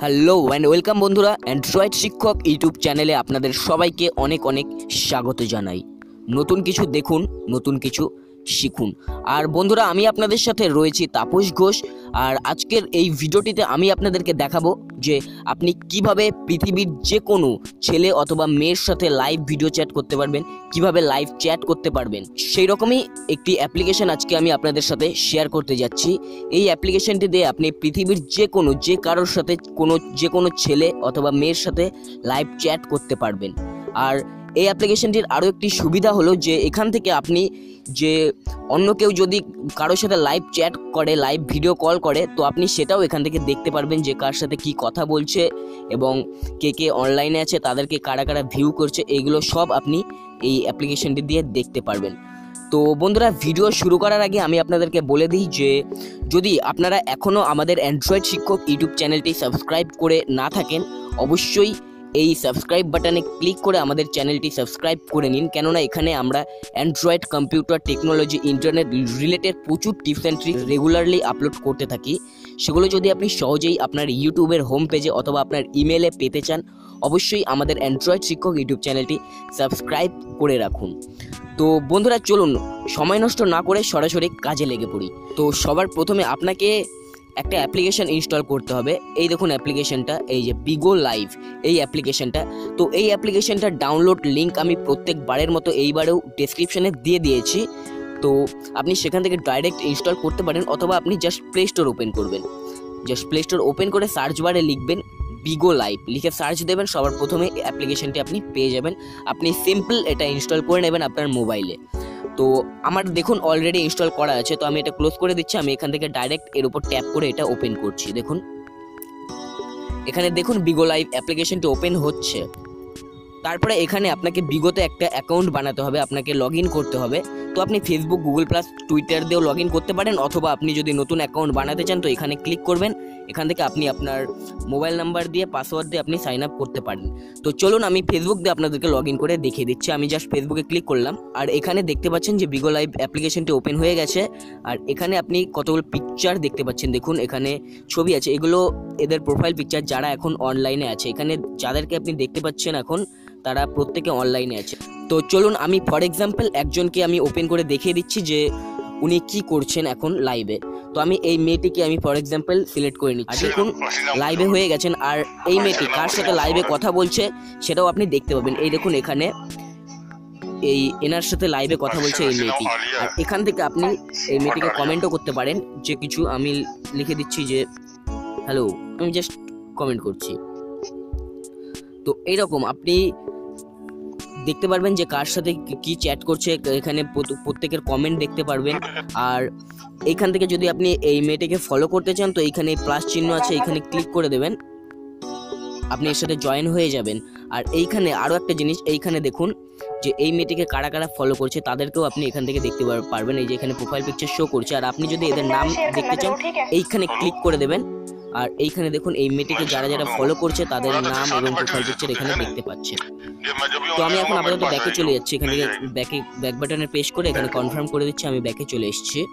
Hello and welcome বন্ধুরা Android শিক্ষক YouTube চ্যানেলে আপনাদের সবাইকে অনেক অনেক স্বাগত জানাই। নতুন কিছু দেখুন, নতুন কিছু শিখুন। আর বন্ধুরা, আমি আপনাদের সাথে রয়েছি তাপস ঘোষ। আর আজকের এই ভিডিওটিতে আমি আপনাদেরকে দেখাবো যে আপনি কীভাবে পৃথিবীর যে কোনো ছেলে অথবা মেয়ের সাথে লাইভ ভিডিও চ্যাট করতে পারবেন, কীভাবে লাইভ চ্যাট করতে পারবেন। সেই রকমই একটি অ্যাপ্লিকেশন আজকে আমি আপনাদের সাথে শেয়ার করতে যাচ্ছি। এই অ্যাপ্লিকেশনটি দিয়ে আপনি পৃথিবীর যে কোনো যে কারোর সাথে কোনো যে কোনো ছেলে অথবা মেয়ের সাথে লাইভ চ্যাট করতে পারবেন। আর এই অ্যাপ্লিকেশনটির আরও একটি সুবিধা হলো যে এখান থেকে আপনি যে অন্য কেউ যদি কারোর সাথে লাইভ চ্যাট করে লাইভ ভিডিও কল করে, তো আপনি সেটাও এখান থেকে দেখতে পারবেন যে কার সাথে কি কথা বলছে এবং কে কে অনলাইনে আছে, তাদেরকে কারা কারা ভিউ করছে এগুলো সব আপনি এই অ্যাপ্লিকেশনটি দিয়ে দেখতে পারবেন। তো বন্ধুরা ভিডিও শুরু করার আগে আমি আপনাদেরকে বলে দিই যে যদি আপনারা এখনও আমাদের অ্যান্ড্রয়েড শিক্ষক ইউটিউব চ্যানেলটি সাবস্ক্রাইব করে না থাকেন, অবশ্যই এই সাবস্ক্রাইব বাটনে ক্লিক করে আমাদের চ্যানেলটি সাবস্ক্রাইব করে নিন। কেননা এখানে আমরা Android computer technology internet related প্রচুর tips and trick regularly upload করতে থাকি। সেগুলো যদি আপনি সহজেই আপনার ইউটিউবের হোম পেজে অথবা আপনার ইমেলে পেতে চান, অবশ্যই আমাদের অ্যান্ড্রয়েড শিক্ষক ইউটিউব চ্যানেলটি সাবস্ক্রাইব করে রাখুন। তো বন্ধুরা, চলুন, সময় নষ্ট না করে সরাসরি কাজে লেগে পড়ি। তো সবার প্রথমে আপনাকে একটা অ্যাপ্লিকেশন ইনস্টল করতে হবে। এই দেখুন অ্যাপ্লিকেশনটা এই যে বিগো লাইভ এই অ্যাপ্লিকেশনটা তো এই অ্যাপ্লিকেশনটা ডাউনলোড লিঙ্ক আমি প্রত্যেকবারের মতো এইবারেও ডেসক্রিপশনে দিয়ে দিয়েছি। তো আপনি সেখান থেকে ডাইরেক্ট ইনস্টল করতে পারেন অথবা আপনি জাস্ট প্লে স্টোর ওপেন করবেন। জাস্ট প্লে স্টোর ওপেন করে সার্চ বারে লিখবেন বিগো লাইভ লিখে সার্চ দেবেন, সবার প্রথমে অ্যাপ্লিকেশনটি আপনি পেয়ে যাবেন। আপনি সিম্পল এটা ইনস্টল করে নেবেন আপনার মোবাইলে তো আমার দেখুন অলরেডি ইনস্টল করা আছে, তো আমি এটা ক্লোজ করে দিচ্ছি, আমি এখান থেকে ডাইরেক্ট এর উপর ট্যাপ করে এটা ওপেন করছি, দেখুন। এখানে দেখুন বিগো লাইভ অ্যাপ্লিকেশনটি ওপেন হচ্ছে। তারপরে এখানে আপনাকে বিগোতে একটা অ্যাকাউন্ট বানাতে হবে, আপনাকে লগ করতে হবে। তো আপনি ফেসবুক গুগল প্লাস টুইটার দিয়েও লগ করতে পারেন, অথবা আপনি যদি নতুন অ্যাকাউন্ট বানাতে চান, তো এখানে ক্লিক করবেন। এখান থেকে আপনি আপনার মোবাইল নাম্বার দিয়ে পাসওয়ার্ড দিয়ে আপনি সাইন আপ করতে পারেন। তো চলুন আমি ফেসবুক দিয়ে আপনাদেরকে লগ করে দেখিয়ে দিচ্ছি। আমি জাস্ট ফেসবুকে ক্লিক করলাম। আর এখানে দেখতে পাচ্ছেন যে বিগো লাইভ অ্যাপ্লিকেশনটি ওপেন হয়ে গেছে। আর এখানে আপনি কতগুলো পিকচার দেখতে পাচ্ছেন। দেখুন, এখানে ছবি আছে। এগুলো এদের প্রোফাইল পিকচার যারা এখন অনলাইনে আছে। এখানে যাদেরকে আপনি দেখতে পাচ্ছেন এখন, তারা প্রত্যেকে অনলাইনে আছে। তো চলুন আমি ফর এক্সাম্পল একজনকে আমি ওপেন করে দেখিয়ে দিচ্ছি যে উনি কি করছেন এখন লাইভে তো আমি এই মেয়েটিকে আমি ফর এক্সাম্পল সিলেক্ট করে নিচ্ছি। আর দেখুন লাইভে হয়ে গেছেন। আর এই মেয়েটি কার সাথে লাইভে কথা বলছে সেটাও আপনি দেখতে পাবেন। এই দেখুন এখানে এই এনার সাথে লাইভে কথা বলছে এই মেয়েটি। আর এখান থেকে আপনি এই মেয়েটিকে কমেন্টও করতে পারেন। যে কিছু আমি লিখে দিচ্ছি যে হ্যালো আমি জাস্ট কমেন্ট করছি। তো এইরকম আপনি দেখতে পারবেন যে কার সাথে কি- চ্যাট করছে এখানে প্রত্যেকের কমেন্ট দেখতে পারবেন। আর এইখান থেকে যদি আপনি এই মেয়েটিকে ফলো করতে চান, তো এইখানে প্লাস চিহ্ন আছে, এখানে ক্লিক করে দেবেন। আপনি এর সাথে জয়েন হয়ে যাবেন। আর এইখানে আরও একটা জিনিস, এইখানে দেখুন যে এই মেয়েটিকে কারা কারা ফলো করছে তাদেরকেও আপনি এখান থেকে দেখতে পার- পারবেন। এই যে এখানে প্রোফাইল পিকচার শো করছে। আর আপনি যদি এদের নাম দেখতে চান এইখানে ক্লিক করে দেবেন। আর এইখানে দেখুন এই মেয়েটিকে যারা যারা ফলো করছে তাদের নাম এবং প্রোফাইল পিকচার এখানে দেখতে পাচ্ছেন। তো আমি এখন আপাতত ব্যাকে চলে যাচ্ছি। এখান থেকে ব্যাকে ব্যাক বাটনে প্রেস করে এখানে কনফার্ম করে দিচ্ছি আমি ব্যাকে চলে এসেছি।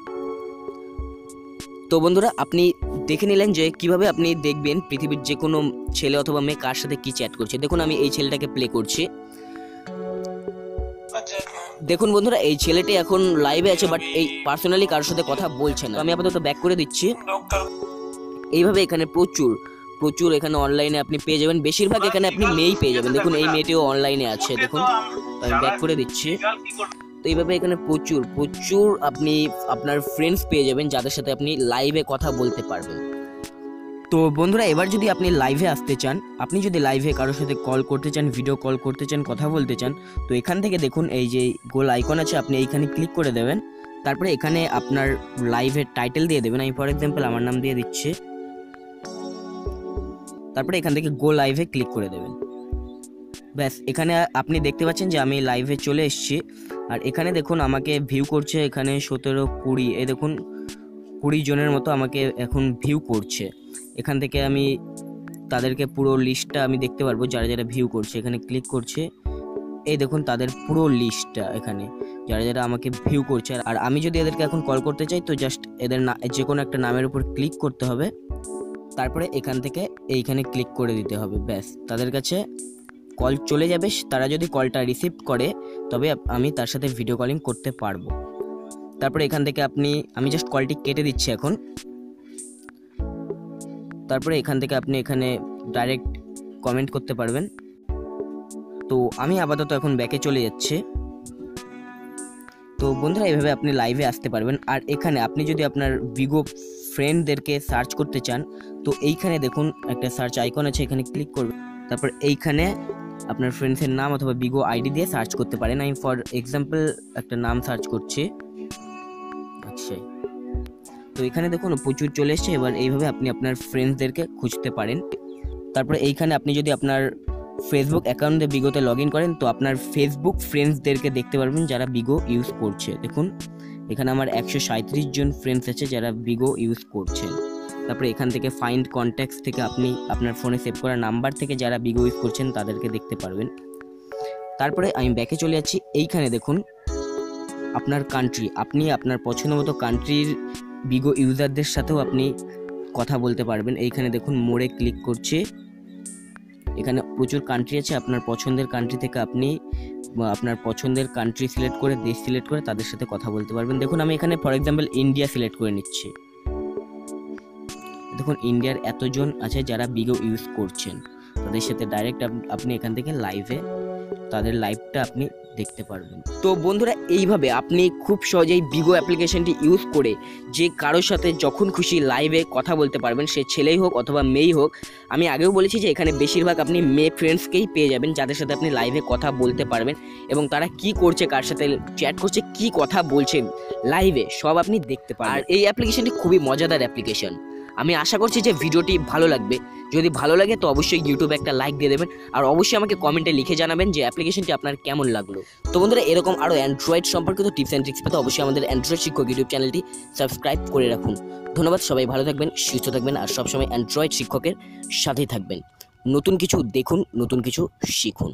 তো বন্ধুরা আপনি দেখে নিলেন যে কীভাবে আপনি দেখবেন পৃথিবীর যে কোনো ছেলে অথবা মেয়ে কার সাথে কি চ্যাট করছে। দেখুন আমি এই ছেলেটাকে প্লে করছি। দেখুন বন্ধুরা, এই ছেলেটি এখন লাইভে আছে বাট এই পার্সোনালি কারোর সাথে কথা বলছে না। আমি আপাতত ব্যাক করে দিচ্ছি। এইভাবে এখানে প্রচুর প্রচুর এখানে অনলাইনে আপনি পেয়ে যাবেন। বেশিরভাগ এখানে আপনি মেয়েই পেয়ে যাবেন। দেখুন, এই মেয়েটিও অনলাইনে আছে, দেখুন। আমি ব্যাক করে দিচ্ছি। তো এইভাবে এখানে প্রচুর প্রচুর আপনি আপনার ফ্রেন্ডস পেয়ে যাবেন, যাদের সাথে আপনি লাইভে কথা বলতে পারবেন। তো বন্ধুরা, এবার যদি আপনি লাইভে আসতে চান, আপনি যদি লাইভে কারোর সাথে কল করতে চান ভিডিও কল করতে চান, কথা বলতে চান, তো এখান থেকে দেখুন এই যে গোল আইকন আছে, আপনি এইখানে ক্লিক করে দেবেন। তারপরে এখানে আপনার লাইভের টাইটেল দিয়ে দেবেন। আমি ফর এক্সাম্পল আমার নাম দিয়ে দিচ্ছি। তারপরে এখান থেকে গো লাইভে ক্লিক করে দেবেন। ব্যাস, এখানে আপনি দেখতে পাচ্ছেন যে আমি লাইভে চলে এসেছি। আর এখানে দেখুন আমাকে ভিউ করছে এখানে সতেরো কুড়ি, এই দেখুন কুড়ি জনের মতো আমাকে এখন ভিউ করছে। এখান থেকে আমি তাদেরকে পুরো লিস্টটা আমি দেখতে পারব, যারা যারা ভিউ করছে। এখানে ক্লিক করছে। এই দেখুন, তাদের পুরো লিস্টটা এখানে। যারা যারা আমাকে ভিউ করছে, আর আমি যদি এদেরকে এখন কল করতে চাই, তো জাস্ট এদের না যে কোনো একটা নামের উপর ক্লিক করতে হবে। তারপরে এখান থেকে এইখানে ক্লিক করে দিতে হবে, ব্যাস। তাদের কাছে কল চলে যাবে। তারা যদি কলটা রিসিভ করে, তবে আমি তার সাথে ভিডিও কলিং করতে পারব। তারপরে এখান থেকে আপনি আমি জাস্ট কলটি কেটে দিচ্ছি এখন। তারপরে এখান থেকে আপনি এখানে ডাইরেক্ট কমেন্ট করতে পারবেন। তো আমি আপাতত এখন ব্যাকে চলে যাচ্ছি। তো বন্ধুরা এইভাবে আপনি লাইভে আসতে পারবেন। আর এখানে আপনি যদি আপনার বিগো ফ্রেন্ডদেরকে সার্চ করতে চান, তো এইখানে দেখুন একটা সার্চ আইকন আছে, এখানে ক্লিক করবেন। তারপর এইখানে আপনার ফ্রেন্ডসের নাম অথবা বিগো আইডি দিয়ে সার্চ করতে পারেন। আমি ফর এক্সাম্পল একটা নাম সার্চ করছি। তো এখানে দেখুন প্রচুর চলে এসছে, এবার এইভাবে আপনি আপনার ফ্রেন্ডসদেরকে খুঁজতে পারেন। তারপরে এইখানে আপনি যদি আপনার ফেসবুক অ্যাকাউন্টে বিগোতে লগ ইন করেন, তো আপনার ফেসবুক ফ্রেন্ডসদেরকে দেখতে পারবেন যারা বিগো ইউজ করছে। দেখুন, এখানে আমার একশো সাঁত্রিশ জন ফ্রেন্ডস আছে যারা বিগো ইউজ করছেন তারপরে এখান থেকে ফাইন্ড কন্ট্যাক্টস থেকে আপনি আপনার ফোনে সেভ করা নাম্বার থেকে যারা বিগো ইউজ করছেন, তাদেরকে দেখতে পারবেন। তারপরে আমি ব্যাকে চলে যাচ্ছি। এইখানে দেখুন, আপনার কান্ট্রি আপনি আপনার পছন্দ মতো কান্ট্রির বিগো ইউজারদের সাথেও আপনি কথা বলতে পারবেন। এইখানে দেখুন, মোড়ে ক্লিক করছে। এখানে প্রচুর কান্ট্রি আছে। আপনার পছন্দের কান্ট্রি থেকে আপনি আপনার পছন্দের কান্ট্রি সিলেক্ট করে, দেশ সিলেক্ট করে তাদের সাথে কথা বলতে পারবেন। দেখুন, আমি এখানে ফর এক্সাম্পল ইন্ডিয়া সিলেক্ট করে নিচ্ছি। দেখুন ইন্ডিয়ার এতজন আছে যারা বিগো ইউজ করছেন। তাদের সাথে ডাইরেক্ট আপনি এখান থেকে লাইভে তাদের লাইভটা আপনি দেখতে পারবেন। তো বন্ধুরা, এইভাবে আপনি খুব সহজেই বিগো অ্যাপ্লিকেশনটি ইউজ করে যে কারোর সাথে যখন খুশি লাইভে কথা বলতে পারবেন, সে ছেলেই হোক অথবা মেয়েই হোক, আমি আগেও বলেছি যে এখানে বেশিরভাগ আপনি মেয়ে ফ্রেন্ডসকেই পেয়ে যাবেন যাদের সাথে আপনি লাইভে কথা বলতে পারবেন এবং তারা কি করছে, কার সাথে চ্যাট করছে, কি কথা বলছেন লাইভে সব আপনি দেখতে পারেন আর এই অ্যাপ্লিকেশনটি খুবই মজাদার অ্যাপ্লিকেশন আমি আশা করছি যে ভিডিওটি ভালো লাগবে। যদি ভালো লাগে তো অবশ্যই ইউটিউবে একটা লাইক দিয়ে দেবেন আর অবশ্যই আমাকে কমেন্টে লিখে জানাবেন যে অ্যাপ্লিকেশনটি আপনার কেমন লাগল। তো বন্ধুরা, এরকম আরও অ্যান্ড্রয়েড সম্পর্কিত টিপস অ্যান্ড ট্রিক্স পেতে অবশ্যই আমাদের অ্যান্ড্রয়েড শিক্ষক ইউটিউব চ্যানেলটি সাবস্ক্রাইব করে রাখুন। ধন্যবাদ, সবাই ভালো থাকবেন, সুস্থ থাকবেন আর সবসময় অ্যান্ড্রয়েড শিক্ষকের সাথেই থাকবেন। নতুন কিছু দেখুন, নতুন কিছু শিখুন.